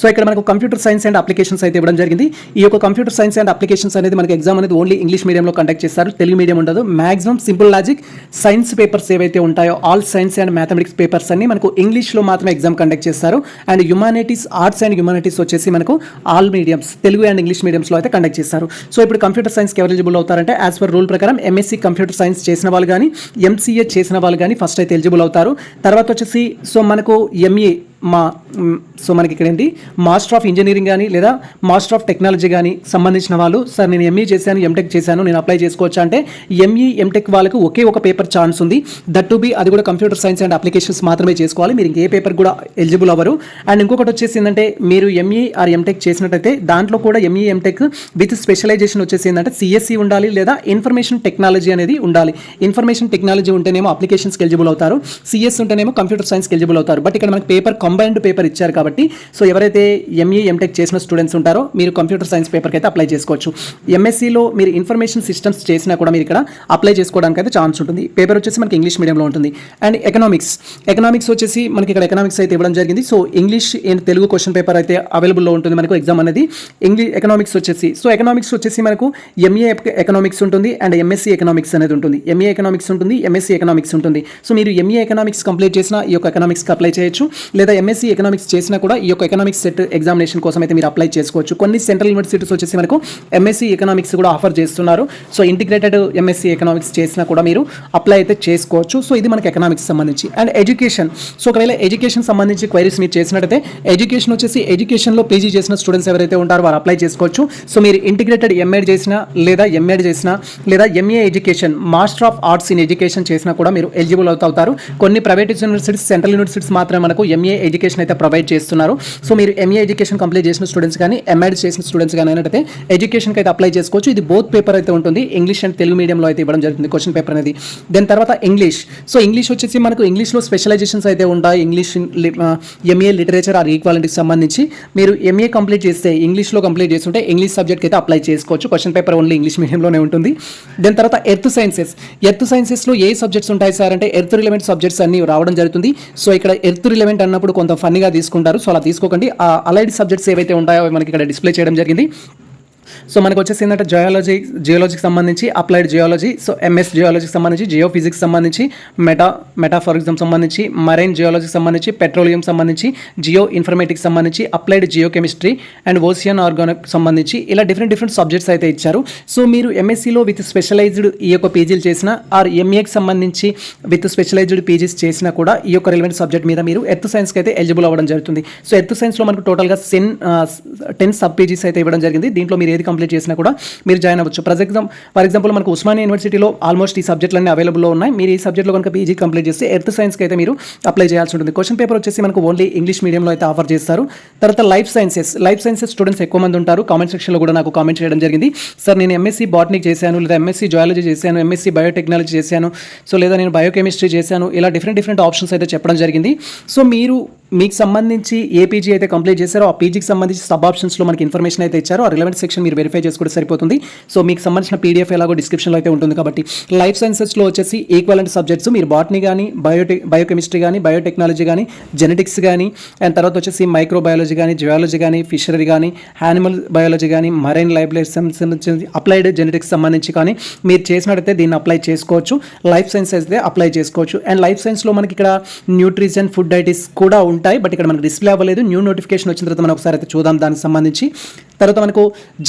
సో ఇక్కడ మనకు కంప్యూటర్ సైన్స్ అండ్ అప్లికేషన్స్ అయితే ఇవ్వడం జరిగింది. ఈ యొక్క కంప్యూటర్ సైన్స్ అండ్ అప్లికేషన్స్ అనేది మనకి ఎగ్జామ్ అనేది ఓన్లీ ఇంగ్లీష్ మీడియంలో కండక్ట్ చేస్తారు. తెలుగు మీడియం ఉండదు. Maximum simple logic science papers ఏవైతే ఉంటాయో all science and mathematics papers అన్ని మనకు ఇంగ్లీష్లో మాత్రమే ఎగ్జామ్ కండక్ట్ చేస్తారు. And humanities arts and humanities వచ్చేసి మనకు all mediums Telugu and English మీడియంస్లో అయితే కండక్ట్ చేస్తారు. సో ఇప్పుడు కంప్యూటర్ సైన్స్కి ఎవరు ఎలిజిబుల్ అవుతారంటే యాజ్ పర్ రూల్ ప్రకారం ఎంఎస్సీ కంప్యూటర్ సైన్స్ చేసిన వాళ్ళు కానీ ఎంసీఏ చేసిన వాళ్ళు కానీ ఫస్ట్ అయితే ఎలిజిబుల్ అవుతారు. తర్వాత వచ్చేసి సో మనకు ఎంఏ మా సో మనకి ఇక్కడ ఏంటి మాస్టర్ ఆఫ్ ఇంజనీరింగ్ కానీ లేదా మాస్టర్ ఆఫ్ టెక్నాలజీ కానీ సంబంధించిన వాళ్ళు సార్ నేను ఎంఈ చేశాను ఎంటెక్ చేశాను నేను అప్లై చేసుకోవచ్చా? అంటే ఎంఈ ఎంటెక్ వాళ్ళకు ఒకే ఒక పేపర్ ఛాన్స్ ఉంది. దట్ టు బి అది కూడా కంప్యూటర్ సైన్స్ అండ్ అప్లికేషన్స్ మాత్రమే చేసుకోవాలి. మీరు ఇంకే పేపర్ కూడా ఎలిజిబుల్ అవ్వరు. అండ్ ఇంకొకటి వచ్చేసి ఏంటంటే మీరు ఎంఈ ఆర్ ఎంటెక్ చేసినట్టయితే దాంట్లో కూడా ఎంఈ ఎంటెక్ విత్ స్పెషలైజేషన్ వచ్చేసి ఏంటంటే సిఎస్సి ఉండాలి లేదా ఇన్ఫర్మేషన్ టెక్నాలజీ అనేది ఉండాలి. ఇన్ఫర్మేషన్ టెక్నాలజీ ఉంటేనేమో అప్లికేషన్స్కి ఎలిజిబుల్ అవుతారు. సిఎస్ ఉంటేనేమో కంప్యూటర్ సైన్స్కి ఎలిజిబుల్ అవుతారు. బట్ ఇక్కడ మనకి పేపర్ కంబైన్డ్ పేపర్ ఇచ్చారు కాబట్టి సో ఎవరైతే ఎంఈ ఎంటెక్ చేసిన స్టూడెంట్స్ ఉంటారో మీరు కంప్యూటర్ సైన్స్ పేపర్కి అయితే అప్లై చేసుకోవచ్చు ఎంఎస్సీలో మీరు ఇన్ఫర్మేషన్ సిస్టమ్స్ చేసినా కూడా మీరు ఇక్కడ అప్లై చేసుకోవడానికి అయితే ఛాన్స్ ఉంటుంది. పేపర్ వచ్చేసి మనకి ఇంగ్లీష్ మీడియంలో ఉంటుంది. అండ్ ఎకనామిక్స్ ఎకనామిక్స్ వచ్చేసి మనకి ఇక్కడ ఎకనామిక్స్ అయితే ఇవ్వడం జరిగింది. So English and Telugu question paper అయితే అవైలబుల్లో ఉంటుంది మనకు ఎగ్జామ్ అనేది. ఇంగ్లీష్ ఎకనామిక్స్ వచ్చేసి సో ఎకనామిక్స్ వచ్చేసి మనకు ఎంఏ ఎకనామిక్స్ ఉంటుంది అండ్ ఎంఎస్సీ ఎకనామిక్స్ అనేది ఉంటుంది. ఎంఏ ఎకనామిక్స్ ఉంటుంది ఎంఎస్సీ ఎకనామిక్స్ ఉంటుంది. సో మీరు ఎంఏ ఎకనామిక్స్ కంప్లీట్ చేసిన ఈ యొక్క ఎకనామిక్స్కి అప్లై చేయొచ్చు. లేదా ఎంఎస్సీ ఎకనామిక్స్ చేసినా కూడా ఈ యొక్క ఎకనామిక్స్ సెట్ ఎగ్జామినేషన్ కోసం అయితే మీరు అప్లై చేసుకోవచ్చు. కొన్ని సెంట్రల్ యూనివర్సిటీస్ వచ్చేసి మనకు ఎంఎస్సీ ఎకనామిక్స్ కూడా ఆఫర్ చేస్తున్నారు. సో ఇంటిగ్రేటెడ్ ఎంఎస్సీ ఎకనామిక్స్ చేసినా కూడా మీరు అప్లై అయితే చేసుకోవచ్చు. సో ఇది మనకి ఎకనామిక్స్ సంబంధించి. అండ్ ఎడ్యుకేషన్ సో ఒకవేళ ఎడ్యుకేషన్ సంబంధించి క్వైరీస్ మీరు చేసినట్టయితే ఎడ్యుకేషన్ వచ్చేసి ఎడ్యుకేషన్లో పీజీ చేసిన స్టూడెంట్స్ ఎవరైతే ఉంటారో వారు అప్లై చేసుకోవచ్చు. సో మీరు ఇంటిగ్రేటెడ్ ఎంఏడ్ చేసినా లేదా ఎంఏడ్ చేసినా లేదా MA education master of arts in education చేసినా కూడా మీరు ఎలిజిబుల్ అవుతారు. కొన్ని ప్రైవేట్ యూనివర్సిటీస్ సెంట్రల్ యూనివర్సిటీస్ మాత్రమే మనకు ఎంఏ ఎడ్యుకేషన్ అయితే ప్రొవైడ్ చేస్తున్నారు. సో మీరు ఎంఏ ఎడ్యుకేషన్ కంప్లీట్ చేసిన స్టూడెంట్స్ కానీ ఎంఎడ్ చేసిన స్టూడెంట్స్ కానీ అయితే ఎడ్యుకేషన్కి అయితే అప్లై చేసుకోవచ్చు. ఇది బోత్ పేపర్ అయితే ఉంటుంది. ఇంగ్లీష్ అండ్ తెలుగు మీడియంలో అయితే ఇవ్వడం జరుగుతుంది క్వశ్చన్ పేపర్ అనేది. దాని తర్వాత ఇంగ్లీష్. సో ఇంగ్లీష్ వచ్చేసి మనకు ఇంగ్లీష్లో స్పెషలైజేషన్స్ అయితే ఉంటాయి. ఇంగ్లీష్ ఎంఏ లిటరేచర్ ఆర్ ఈక్వాలిటీకి సంబంధించి. మీరు ఎంఏ కంప్లీట్ చేస్తే ఇంగ్లీష్లో కంప్లీట్ చేస్తుంటే ఇంగ్లీష్ సబ్జెక్ట్కి అయితే అప్లై చేసుకోవచ్చు. క్వశ్చన్ పేపర్ ఓన్లీ ఇంగ్లీష్ మీడియంలోనే ఉంటుంది. దాని తర్వాత ఎర్త్ సైన్సెస్. ఎర్త్ సైన్సెస్లో ఏ సబ్జెక్ట్స్ ఉంటాయి సార్ అంటే ఎర్త్ రిలవెంట్ సబ్జెక్ట్స్ అన్ని రావడం జరుగుతుంది. సో ఇక్కడ ఎర్త్ రిలవెంట్ అన్నప్పుడు కొంత ఫన్నీగా తీసుకుంటారు. సో అలా తీసుకోకండి. ఆ అలైడ్ సబ్జెక్ట్స్ ఏవైతే ఉంటాయో మనకి ఇక్కడ డిస్ప్లే చేయడం జరిగింది. సో మనకు వచ్చేసి ఏంటంటే జయాలజీ జియోలజీకి సంబంధించి అప్లైడ్ జియాలజీ సో ఎంఎస్ జియాలజీకి సంబంధించి జియో ఫిజిక్స్ సంబంధించి మెటా మెటాఫారిజం సంబంధించి మరైన్ జియాలజీకి సంబంధించి పెట్రోలియం సంబంధించి జియో ఇన్ఫర్మేటిక్స్ సంబంధించి applied geo chemistry and ocean organic సంబంధించి ఇలా డిఫరెంట్ డిఫరెంట్ సబ్జెక్ట్స్ అయితే ఇచ్చారు. సో మీరు ఎంఎస్సీలో విత్ స్పెషలైజ్డ్ ఈ యొక్క పీజీలు చేసిన ఆర్ ఎంఏకి సంబంధించి విత్ స్పెషలైజ్డ్ పీజీస్ చేసినా కూడా ఈ యొక్క రిలవెంట్ సబ్జెక్ట్ మీద మీరు ఎర్త్ సైన్స్కి అయితే ఎలిజిబుల్ అవ్వడం జరుగుతుంది. సో ఎర్త్ సైన్స్లో మనకు టోటల్గా సెన్ టెన్ సబ్ పీజీస్ అయితే ఇవ్వడం జరిగింది. దీంట్లో మీరు ఏది కంప్లీట్ చేసినా కూడా మీరు జాయిన్ అవ్వచ్చు. ఫర్ ఎగ్జాంపుల్ ఫర్ ఎగ్జాంపుల్ మనకు ఉస్మానియా యూనివర్సిటీలో ఆల్మోస్ట్ ఈ సబ్జెక్టులన్నీ అవైలబుల్లో ఉన్నాయి. మీరు ఈ సబ్జెక్ట్లో కనుక పీజీ కంప్లీట్ చేస్తే ఎర్త్ సైన్స్కి అయితే మీరు అప్లై చేయాల్సి ఉంటుంది. క్వశ్చన్ పేపర్ వచ్చేసి మనకు ఓన్లీ ఇంగ్లీష్ మీడియంలో అయితే ఆఫర్ చేస్తారు. తర్వాత life sciences life sciences students ఎక్కువ మంది ఉంటారు. కామెంట్ సెక్షన్లో కూడా నాకు కామెంట్ చేయడం జరిగింది. సార్ నేను ఎంఎస్సీ బాటనిక్ చేశాను లేదా ఎంఎస్సీ జువాలజీ చేశాను ఎంఎస్సీ బయోటెక్నాలజీ చేశాను సో లేదా నేను బయోకెమిస్ట్రీ చేశాను ఇలా డిఫరెంట్ డిఫరెంట్ ఆప్షన్స్ అయితే చెప్పడం జరిగింది. సో మీరు మీకు సంబంధించి ఏ పీజీ అయితే కంప్లీట్ చేశారో ఆ పీజీకి సంబంధించి సబ్ ఆప్షన్స్లో మనకి ఇన్ఫర్మేషన్ అయితే ఇచ్చారో ఆ రిలవెంట్ సెక్షన్ మీరు వెరిఫై చేసుకుంటే సరిపోతుంది. సో మీకు సంబంధించిన పీడిఎఫ్ ఎలాగో డిస్క్రిప్షన్లో అయితే ఉంటుంది కాబట్టి లైఫ్ సైన్సెస్లో వచ్చేసి ఈక్వలెంట్ సబ్జెక్ట్స్ మీరు బాటనీ కానీ బయోటెక్ బయోకెమిస్ట్రీ కానీ బయోటెక్నాలజీ కానీ జెనెటిక్స్ కానీ అండ్ తర్వాత వచ్చేసి మైక్రోబయాలజీ కానీ జియాలజీ కానీ ఫిషరీ కానీ యానిమల్ బయాలజీ కానీ మరైన్ లైబ్రరీ అప్లైడ్ జెనెటిక్స్ సంబంధించి కానీ మీరు చేసినట్టయితే దీన్ని అప్లై చేసుకోవచ్చు. లైఫ్ సైన్స్ అయితే అప్లై చేసుకోవచ్చు. అండ్ లైఫ్ సైన్స్లో మనకి ఇక్కడ న్యూట్రిషన్ ఫుడ్ డైటిస్ కూడా ఉంటాయి. బట్ ఇక్కడ మనకి డిస్ప్లే అవ్వలేదు. న్యూ నోటిఫికేషన్ వచ్చిన తర్వాత మనం ఒకసారి అయితే చూద్దాం దానికి సంబంధించి. తర్వాత మనకు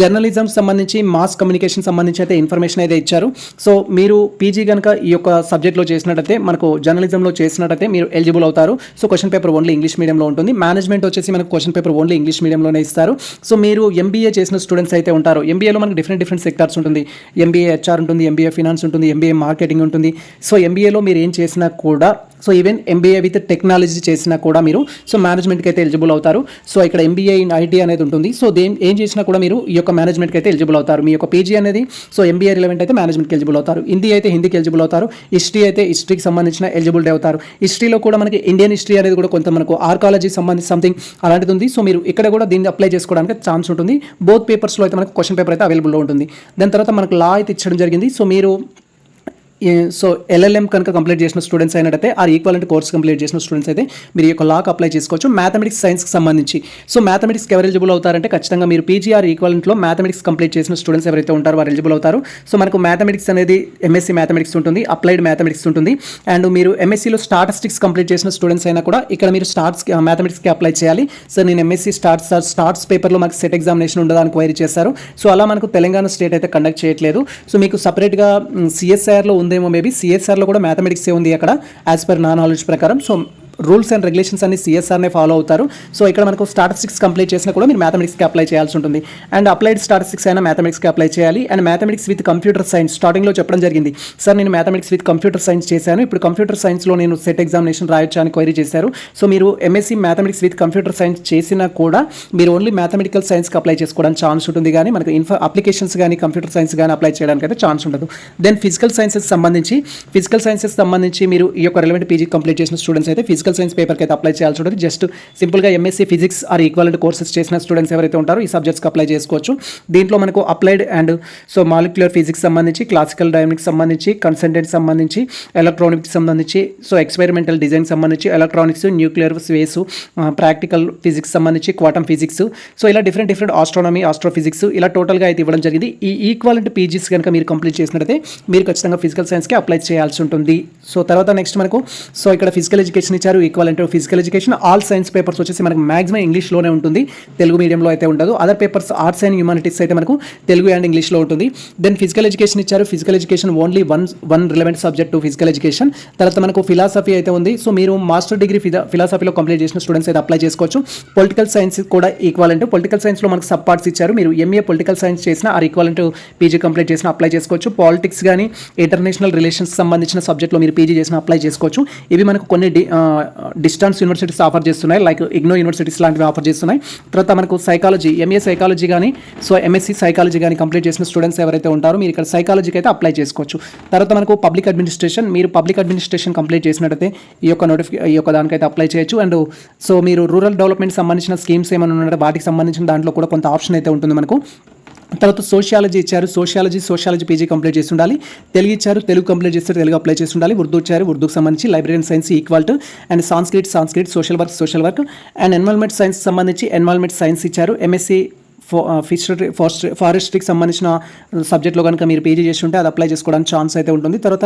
జర్నలిజం సంబంధించి మాస్ కమ్యూనికేషన్ సంబంధించి అయితే ఇన్ఫర్మేషన్ అయితే ఇచ్చారు. సో మీరు పీజీ కనుక ఈ యొక్క సబ్జెక్ట్లో చేసినట్టయితే మనకు జర్నలిజంలో చేసినట్టయితే మీరు ఎలిజిబుల్ అవుతారు. So question paper only English మీడియంలో ఉంటుంది. మేనేజ్మెంట్ వచ్చేసి మనకు క్వశ్చన్ పేపర్ ఓన్లీ ఇంగ్లీష్ మీడియంలోనే ఇస్తారు. సో మీరు ఎంబీఏ చేసిన స్టూడెంట్స్ అయితే ఉంటారు. ఎంబీఏలో మనకు డిఫరెంట్ డిఫరెంట్ సెక్టార్స్ ఉంటుంది. ఎంబీఏ హెచ్ఆర్ ఉంటుంది ఎంబీఏ ఫినాన్స్ ఉంటుంది ఎంబీఏ మార్కెటింగ్ ఉంటుంది. సో ఎంబీఏలో మీరు ఏం చేసినా కూడా so even MBA with technology చేసినా కూడా మీరు సో మేనేజ్మెంట్కి అయితే ఎలిజిబుల్ అవుతారు. సో ఇక్కడ ఎంబీఏ ఇన్ ఐటీ అనేది ఉంటుంది. సో దేని ఏం చేసినా కూడా మీరు ఈ యొక్క మేనేజ్మెంట్కి అయితే ఎలిజిబుల్ అవుతారు. మీ యొక్క పీజీ అనేది సో ఎంబీఏ రిలవెంట్ అయితే మేనేజ్మెంట్కి ఎలిజిబుల్ అవుతారు. హిందీ అయితే హిందీకి ఎలిజిబుల్ అవుతారు. హిస్టరీ అయితే హిస్టరీకి సంబంధించిన ఎలిజిబిలిటీ అవుతారు. హిస్టరీలో కూడా మనకి ఇండియన్ హిస్టరీ అనేది కూడా కొంత మనకు ఆర్కాలజీ సంబంధించి సంథింగ్ అలాంటిది ఉంది. సో మీరు ఇక్కడ కూడా దీన్ని అప్లై చేసుకోవడానికి ఛాన్స్ ఉంటుంది. బోత్ పేపర్స్లో అయితే మనకు క్వశ్చన్ పేపర్ అయితే అవైలబుల్లో ఉంటుంది. దాని తర్వాత మనకు లా అయితే ఇచ్చడం జరిగింది. సో మీరు సో ఎల్ఎల్ఎం కనుక కంప్లీట్ చేసిన స్టూడెంట్స్ అయినట్టయితే ఆ ఈక్వలెంట్ కోర్స్ కంప్లీట్ చేసిన స్టూడెంట్స్ అయితే మీరు ఈ యొక్క లాక్ అప్లై చేసుకోవచ్చు. మ్యాథమెటిక్స్ సైన్స్కి సంబంధించి. సో మ్యాథమెటిక్స్కి ఎవరు ఎలిజిబుల్ అవుతారంటే ఖచ్చితంగా మీరు పీజీఆర్ ఈక్వలెంట్లో మ్యాథమెటిక్స్ కంప్లీట్ చేసిన స్టూడెంట్స్ ఎవరైతే ఉంటారో వారు ఎలిజిబుల్ అవుతారు. సో మనకు మ్యాథమెటిక్స్ అనేది ఎంఎస్సీ మ్యాథమెటిక్స్ ఉంటుంది అప్లైడ్ మ్యాథమెటిక్స్ ఉంటుంది. అండ్ మీరు ఎంఎస్సీలో స్టాటిస్టిక్స్ కంప్లీట్ చేసిన స్టూడెంట్స్ అయినా కూడా ఇక్కడ మీరు స్టార్ట్స్ మ్యాథమెటిక్స్కి అప్లై చేయాలి. సో నేను ఎంఎస్సీ స్టార్ట్స్ స్టార్ట్స్ పేపర్లో మాకు సెట్ ఎగ్జామినేషన్ ఉండదా అని క్వైరీ చేశారు. సో అలా మనకు తెలంగాణ స్టేట్ అయితే కండక్ట్ చేయట్లేదు. సో మీకు సపరేట్గా సిఎస్ఐఆర్లో ఉందేమో మేబీ. సిఎస్ఆర్లో కూడా మ్యాథమెటిక్సే ఉంది అక్కడ యాజ్ పర్ నా నాలెడ్జ్ ప్రకారం. సో రూల్స్ అండ్ రెగ్యులేషన్స్ అన్ని సిఎస్ఆర్నే ఫాలో అవుతారు. సో ఇక్కడ మనకు స్టాటిస్టిక్స్ కంప్లీట్ చేసినా కూడా మీరు మ్యాథమెటిక్స్కి అప్లై చేయాల్సి ఉంటుంది. అండ్ అప్లైడ్ స్టాటిస్టిక్స్ అయినా మ్యాథమెటిక్స్కి అప్లై చేయాలి. And mathematics with computer science స్టార్టింగ్లో చెప్పడం జరిగింది. సార్ నేను మ్యాథమెటిక్స్ విత్ కంప్యూటర్ సైన్స్ చేశాను. ఇప్పుడు కంప్యూటర్ సైన్స్లో నేను సెట్ ఎగ్జామినేషన్ రాయొచ్చా అని క్వైరీ చేశారు. సో మీరు MSc mathematics with computer science చేసినా కూడా మీరు ఓన్లీ మ్యాథమెటికల్ సైన్స్కి అప్లై చేసుకోవడానికి ఛాన్స్ ఉంటుంది కానీ మనకు ఇన్ఫో అప్లికేషన్స్ కానీ కంప్యూటర్ సైన్స్ కానీ అప్లై చేయడానికి అయితే ఛాన్స్ ఉండదు. దెన్ ఫిజికల్ సైన్సెస్ సంబంధించి ఫిజికల్ సైన్సెస్ సంబంధించి మీరు ఈ యొక్క రిలవెంట్ పీజీ కంప్లీట్ చేసిన స్టూడెంట్స్ అయితే ఫిజికల్ సైన్స్ పేపర్కి అయితే అప్లై చేయాల్సి ఉంటుంది. జస్ట్ సింపుల్గా MSc physics or equivalent courses చేసిన స్టూడెంట్స్ ఎవరైతే ఉంటారో ఈ సబ్జెక్ట్స్కి అప్లై చేసుకోవచ్చు. దీంట్లో మనకు applied and so molecular physics సంబంధించి క్లాసికల్ డైనమిక్స్ సంబంధించి కన్సెంటెంట్ సంబంధించి ఎలక్ట్రానిక్స్ సంబంధించి సో ఎక్స్పెరిమెంటల్ డిజైన్ సంబంధించి electronics nuclear space practical physics సంబంధించి క్వాటమ్ ఫిజిక్స్ సో ఇలా డిఫరెంట్ డిఫరెంట్ ఆస్ట్రానమీ ఆస్ట్రోఫిజిక్స్ ఇలా టోటల్గా అయితే ఇవ్వడం జరిగింది. ఈ ఈక్వాలిటీ పీజీస్ కనుక మీరు కంప్లీట్ చేసినట్టయితే మీరు ఖచ్చితంగా ఫిజికల్ సైన్స్కి అప్లై చేయాల్సి ఉంటుంది. సో తర్వాత నెక్స్ట్ మనకు సో ఇక్కడ ఫిజికల్ ఎడ్యుకేషన్ ఇచ్చారు. Equality physical education all science papers వచ్చేసి మనకు మాక్సిమం ఇంగ్లీష్లోనే ఉంటుంది. తెలుగు మీడియంలో అయితే ఉండదు. Other papers arts and humanities అయితే మనకు తెలుగు అండ్ ఇంగ్లీష్లో ఉంటుంది. దెన్ ఫిజికల్ ఎడ్యుకేషన్ ఇచ్చారు. Physical education only one one relevant subject to physical education తర్వాత మనకు ఫిలాసఫీ అయితే ఉంది. సో మీరు మాస్టర్ డిగ్రీ ఫిలాసఫీలో కంప్లీట్ చేసిన స్టూడెంట్స్ అయితే అప్లై చేసుకోవచ్చు. పొలిటికల్ సైన్స్ కూడా ఈక్వల్ అంటే పొలిటికల్ సైన్స్లో మనకు సబ్ పార్ట్స్ ఇచ్చారు. మీరు ఎంఏ పొలిటికల్ సైన్స్ చేసిన ఆర్ ఈక్వల్ పీజీ కంప్లీట్ చేసిన అప్లై చేసుకోవచ్చు. పాలిటిక్స్ కానీ ఇంటర్నేషనల్ రిలేషన్స్ సంబంధించిన సబ్జెక్ట్లో మీరు పీజీ చేసిన అప్లై చేసుకోవచ్చు. ఇవి మనకు కొన్ని డిస్టెన్స్ యూనివర్సిటీస్ ఆఫర్ చేస్తున్నాయి. లైక్ ఇగ్నో యూనివర్సిటీస్ లాంటివి ఆఫర్ చేస్తున్నాయి. తర్వాత మనకు సైకాలజీ ఎంఏ సైకాలజీ కానీ సో ఎంఎస్సీ సైకాలజీ కానీ కంప్లీట్ చేసిన స్టూడెంట్స్ ఎవరైతే ఉంటారో మీరు ఇక్కడ సైకాలజీకి అయితే అప్లై చేసుకోవచ్చు. తర్వాత మనకు పబ్లిక్ అడ్మినిస్ట్రేషన్ మీరు పబ్లిక్ అడ్మినిస్ట్రేషన్ కంప్లీట్ చేసినట్టయితే ఈ యొక్క నోటిఫికే ఈ యొక్క దానికైతే అప్లై చేయొచ్చు. అండ్ సో మీరు రూరల్ డెవలప్మెంట్ సంబంధించిన స్కీమ్స్ ఏమైనా ఉన్నాయంటే వాటికి సంబంధించిన దాంట్లో కూడా కొంత ఆప్షన్ అయితే ఉంటుంది మనకు. తర్వాత సోషియాలజీ ఇచ్చారు. సోషియాలజీ సోషియాలజీ పీజీ కంప్లీట్ చేసి ఉండాలి. తెలుగు ఇచ్చారు తెలుగు కంప్లీట్ చేస్తే తెలుగు అప్లై చేసి ఉండాలి. ఉర్దూ ఇచ్చారు ఉర్దూకి సంబంధించి library science equal to and Sanskrit Sanskrit social work social work and environment science సంబంధించి ఎన్వాల్మెంట్ సైన్స్ ఇచ్చారు. ఎంఎస్సీ ఫో ఫిషరీ ఫారెస్ట్ ఫారెస్ట్రీకి సంబంధించిన సబ్జెక్ట్లో కనుక మీరు పేజీ చేసి ఉంటే అది అప్లై చేసుకోవడానికి ఛాన్స్ అయితే ఉంటుంది. తర్వాత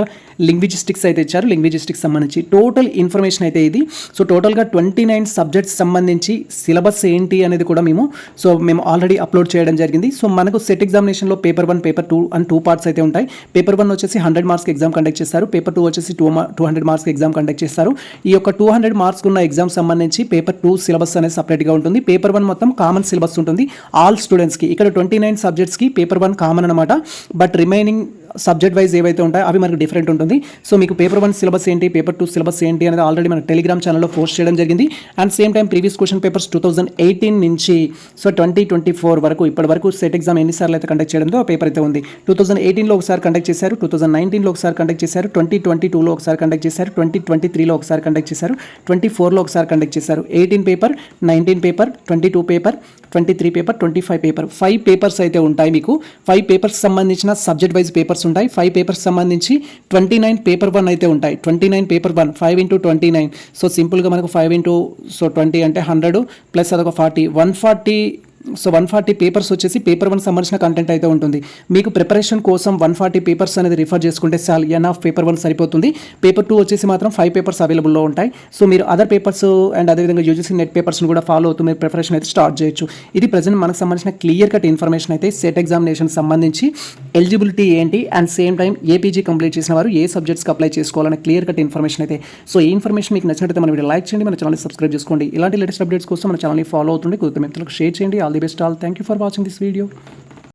లింగ్విజిస్టిక్స్ అయితే ఇచ్చారు. లింగ్విజిస్టిక్స్ సంబంధించి టోటల్ ఇన్ఫర్మేషన్ అయితే ఇది. సో టోటల్గా ట్వంటీ నైన్ సబ్జెక్ట్స్ సంబంధించి సిలబస్ ఏంటి అనేది కూడా మేము సో మేము ఆల్రెడీ అప్లోడ్ చేయడం జరిగింది. సో మనకు సెట్ ఎగ్జామినేషన్లో paper one paper two and two parts అయితే ఉంటాయి. పేపర్ వన్ వచ్చేసి హండ్రెడ్ మార్క్స్ ఎగ్జామ్ కండక్ట్ చేస్తారు. పేపర్ టూ వచ్చేసి two two hundred marks exam conduct చేస్తారు. ఈ యొక్క టూ హండ్రెడ్ మార్క్స్ ఉన్న ఎగ్జామ్ సంబంధించి పేపర్ టూ సిలబస్ అనేది సపరేట్గా ఉంటుంది. పేపర్ వన్ మొత్తం కామన్ సిలబస్ ఉంటుంది. ఆల్ స్టూడెంట్స్కి ఇక్కడ ట్వంటీ నైన్ సబ్జెక్ట్స్కి పేపర్ వన్ కామన్ అనమాట బట్ రిమైనింగ్ సబ్జెక్ట్ వైజ్ ఏవైతే ఉంటాయో అవి మనకు డిఫరెంట్ ఉంటుంది. సో మీకు పేపర్ వన్ సిలబస్ ఏంటి పేపర్ టూ సిలబస్ ఏంటి అనేది ఆల్రెడీ మన టెలిగ్రామ్ ఛానల్లో పోస్ట్ చేయడం జరిగింది. And same time previous question papers two thousand eighteen నుంచి సో ట్వంటీ ట్వంటీ ఫోర్ వరకు ఇప్పటి వరకు సెట్ ఎగ్జామ్ ఎన్నిసార్లు అయితే కండక్ట్ చేయడంతో ఆ పేపర్ అయితే ఉంది. టూ థౌసండ్ ఎయిటీన్లో ఒకసారి కండక్ట్ చేశారు టూ థౌసండ్ నైన్టీన్లో ఒకసారి కండక్ట్ చేశారు ట్వంటీ ట్వంటీ టూలో ఒకసారి కండక్ట్ చేశారు ట్వంటీ ట్వంటీ త్రీలో ఒకసారి కండక్ట్ చేశారు ట్వంటీ ఫోర్లో ఒకసారి కండక్ట్ చేశారు. Eighteen paper nineteen paper twenty two paper twenty three paper twenty five paper five papers అయితే ఉంటాయి మీకు. ఫైవ్ పేపర్స్ సంబంధించిన సబ్జెక్ట్ వైజ్ పేపర్స్ ఉంటాయి. ఫైవ్ పేపర్స్ సంబంధించి ట్వంటీ నైన్ పేపర్ వన్ అయితే ఉంటాయి. Twenty nine paper one five into twenty nine so సింపుల్గా మనకు ఫైవ్ ఇంటూ సో ట్వంటీ అంటే హండ్రెడ్ ప్లస్ అదొక forty one forty so one forty papers వచ్చేసి paper one సంబంధించిన కంటెంట్ అయితే ఉంటుంది. మీకు ప్రిపరేషన్ కోసం వన్ ఫార్టీ పేపర్స్ అనేది రిఫర్ చేసుకుంటే సాల్ ఎన్ ఆఫ్ పేపర్ వన్ సరిపోతుంది. పేపర్ టూ వచ్చేసి మాత్రం ఫైవ్ పేపర్స్ అవైలబుల్లో ఉంటాయి. సో మీరు అదర్ పేపర్స్ అండ్ అదేవిధంగా యూజీసీ నెట్ పేపర్స్ని కూడా ఫాలో అవుతూ మీరు ప్రిపరేషన్ అయితే స్టార్ట్ చేయొచ్చు. ఇది ప్రజెంట్ మనకు సంబంధించిన క్లియర్ కట్ ఇన్ఫర్మేషన్ అయితే సెట్ ఎగ్జామినేషన్ సంబంధించి ఎలిజిబిలిటీ ఏంటి and same time APG complete చేసిన వారు ఏ సబ్జెక్ట్స్కి అప్లై చేసుకోవాలనే క్లియర్ కట్ ఇన్ఫర్మేషన్ అయితే. సో ఈ ఇన్ఫర్మేషన్ మీకు నచ్చినట్లయితే మన వీడియో లైక్ చేయండి మన ఛానల్ సబ్స్క్రైబ్ చేసుకోండి. ఇలాంటి లేటెస్ట్ అప్డేట్స్ కోసం మన ఛానల్ని ఫాలో అవుతుండే కొద్ది మిత్రులకు షేర్ చేయండి. all the best all thank you for watching this video.